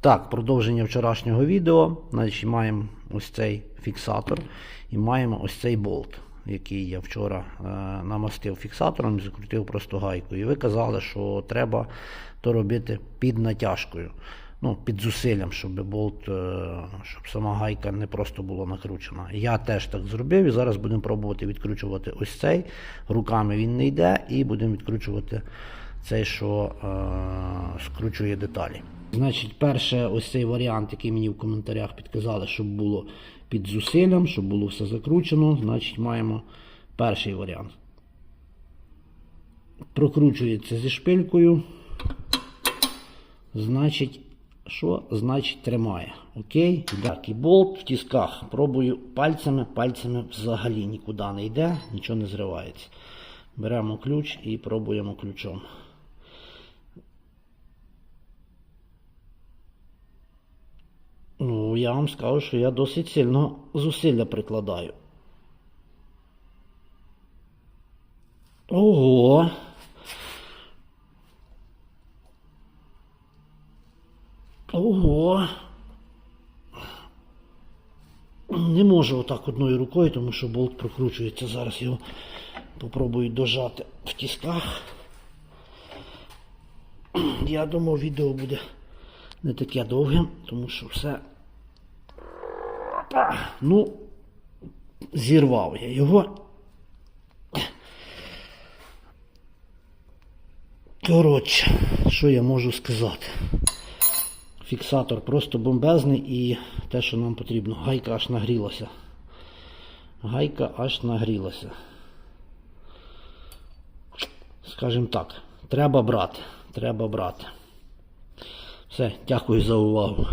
Так, продовження вчорашнього відео. Значить, маємо ось цей фіксатор і маємо ось цей болт, який я вчора е, намастив фіксатором і закрутив просто гайкою. І ви казали, що треба то робити під натяжкою, ну, під зусиллям, щоб болт, е, щоб сама гайка не просто була накручена. Я теж так зробив і зараз будемо пробувати відкручувати ось цей. Руками він не йде, і будемо відкручувати цей, що е, скручує деталі. Значить, перше, ось цей варіант, який мені в коментарях підказали, щоб було під зусиллям, щоб було все закручено. Значить, маємо перший варіант. Прокручується зі шпилькою. Значить, що? Значить, тримає. Окей? Так, і болт в тисках. Пробую пальцями, пальцями взагалі нікуди не йде, нічого не зривається. Беремо ключ і пробуємо ключом. Ну, я вам скажу, що я досить сильно зусилля прикладаю. Ого. Ого. Не можу отак одною рукою, тому що болт прокручується. Зараз його попробую дожати в тисках. Я думав, відео буде не таке довге, тому що все. Ну, зірвав я його. Коротше, що я можу сказати? Фіксатор просто бомбезний і те, що нам потрібно. Гайка аж нагрілася. Гайка аж нагрілася. Скажімо так, треба брати. Треба брати. Все, дякую за увагу.